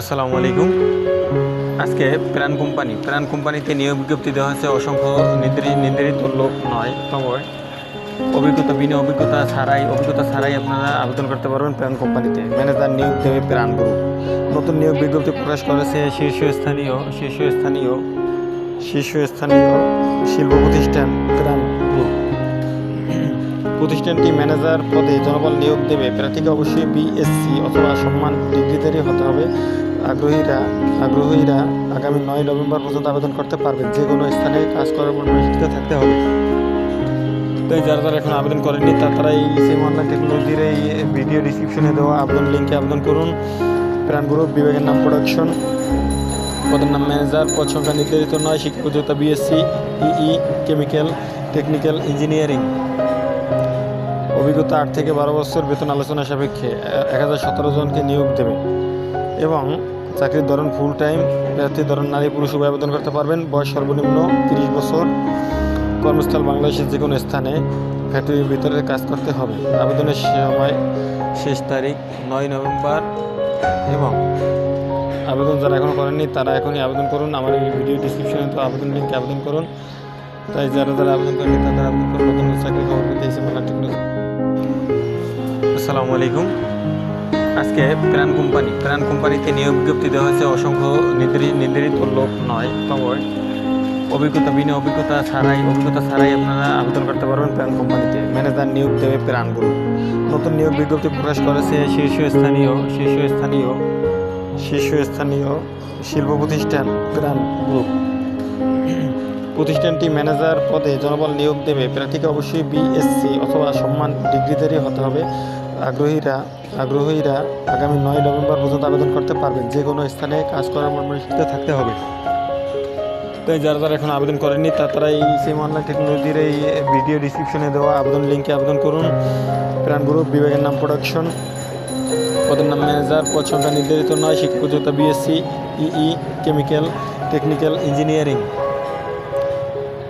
আসসালামু আলাইকুম। আজকে প্রাণ কোম্পানি। প্রাণ কোম্পানিতে নিয়োগ বিজ্ঞপ্তি দেওয়া হয়েছে, অসংখ্য নির্ধারিত লোক নয় তবে অভিজ্ঞতা, বিনা অভিজ্ঞতা ছাড়াই অভিজ্ঞতা ছাড়াই আপনারা আবেদন করতে পারবেন প্রাণ কোম্পানিতে। ম্যানেজার নিয়োগ দেবে প্রাণ গ্রুপ নতুন নিয়োগ বিজ্ঞপ্তি প্রকাশ করেছে শীর্ষস্থানীয় শীর্ষস্থানীয় শীর্ষস্থানীয় শিল্প প্রতিষ্ঠান প্রাণ প্রতিষ্ঠানটি ম্যানেজার পদে জনবল নিয়োগ দেবে। প্রার্থীকে অবশ্যই বিএসসি অথবা সম্মান ডিগ্রিধারী হতে হবে। আগ্রহীরা আগ্রহীরা আগামী নয় নভেম্বর পর্যন্ত আবেদন করতে পারবেন। যে কোনো স্থানে কাজ করার পরিস্থিতিতে থাকতে হবে। তাই যারা যারা এখন আবেদন করেননি, তা তারা এই সেম অনলাইন টেকনোলজির এই ভিডিও ডিসক্রিপশনে দেওয়া আবেদন লিঙ্কে আবেদন করুন। প্রাণ গ্রুপ বিভাগের নাম প্রোডাকশন পদের নাম ম্যানেজার পদ সংখ্যা নির্ধারিত নয়। শিক্ষক যোগ্যতা BSc EE chemical technical engineering অভিজ্ঞতা আট থেকে বারো বছর বেতন আলোচনা সাপেক্ষে এক হাজার সতেরো জনকে নিয়োগ দেবে। এবং চাকরির ধরন ফুল টাইম প্রার্থীর ধরন নারী পুরুষ উভয় আবেদন করতে পারবেন। বয়স সর্বনিম্ন তিরিশ বছর। কর্মস্থল বাংলাদেশের যে কোনো স্থানে ফ্যাক্টরির ভিতরে কাজ করতে হবে। আবেদনের সময় শেষ তারিখ নয় নভেম্বর এবং আবেদন যারা এখনও করেননি, তারা এখনই আবেদন করুন। আমার এই ভিডিও ডিসক্রিপশনে তো আবেদন লিঙ্কে আবেদন করুন। তাই যারা যারা আবেদন করেননি, তারা আবেদন করুন। নতুন চাকরি খবর পেতে টেকনোলজি আসসালামু আলাইকুম। আজকে প্রাণ কোম্পানি, প্রাণ কোম্পানিতে নিয়োগ বিজ্ঞপ্তি দেওয়া হয়েছে। অসংখ্য নির্ধারিত লোক নয় তবে অভিজ্ঞতা, বিনা অভিজ্ঞতা ছাড়াই অভিজ্ঞতা ছাড়াই আপনারা আবেদন করতে পারবেন প্রাণ কোম্পানিতে। ম্যানেজার নিয়োগ দেবে প্রাণ গ্রুপ নতুন নিয়োগ বিজ্ঞপ্তি প্রকাশ করেছে শীর্ষস্থানীয় শীর্ষস্থানীয় শীর্ষস্থানীয় শিল্প প্রতিষ্ঠান প্রাণ গ্রুপ। প্রতিষ্ঠানটি ম্যানেজার পদে জনবল নিয়োগ দেবে। প্রার্থীকে অবশ্যই বিএসসি অথবা সম্মান ডিগ্রিধারী হতে হবে। আগ্রহীরা আগ্রহীরা আগামী নয় নভেম্বর পর্যন্ত আবেদন করতে পারবেন যে কোনো স্থানে কাজ করার পরিস্থিতিতে থাকতে হবে। তাই যারা যারা এখন আবেদন করেননি, তা তারা এই সেম অনলাইন টেকনোলজির এই ভিডিও ডিসক্রিপশনে দেওয়া আবেদন লিঙ্কে আবেদন করুন। প্রাণ গ্রুপ বিভাগের নাম প্রোডাকশন পদের নাম ম্যানেজার পদ সংখ্যা নির্ধারিত নয়, শিক্ষক যোগ্যতা BSc EE chemical technical engineering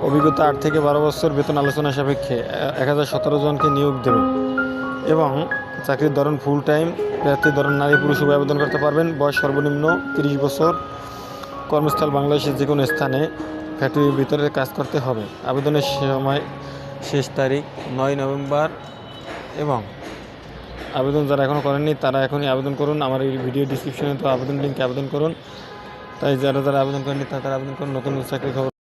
অভিজ্ঞতা আট থেকে বারো বছর বেতন আলোচনা সাপেক্ষে এক হাজার সতেরো জনকে নিয়োগ দেবে। এবং চাকরির ধরন ফুল টাইম প্রার্থীর ধরন নারী পুরুষ উভয় আবেদন করতে পারবেন। বয়স সর্বনিম্ন তিরিশ বছর। কর্মস্থল বাংলাদেশের যে কোনো স্থানে ফ্যাক্টরির ভিতরে কাজ করতে হবে। আবেদনের সময় শেষ তারিখ নয় নভেম্বর এবং আবেদন যারা এখনও করেননি, তারা এখনই আবেদন করুন। আমার এই ভিডিও ডিসক্রিপশনে তো আবেদন লিঙ্কে আবেদন করুন। তাই যারা যারা আবেদন করেননি, তারা আবেদন করুন। নতুন চাকরি খবর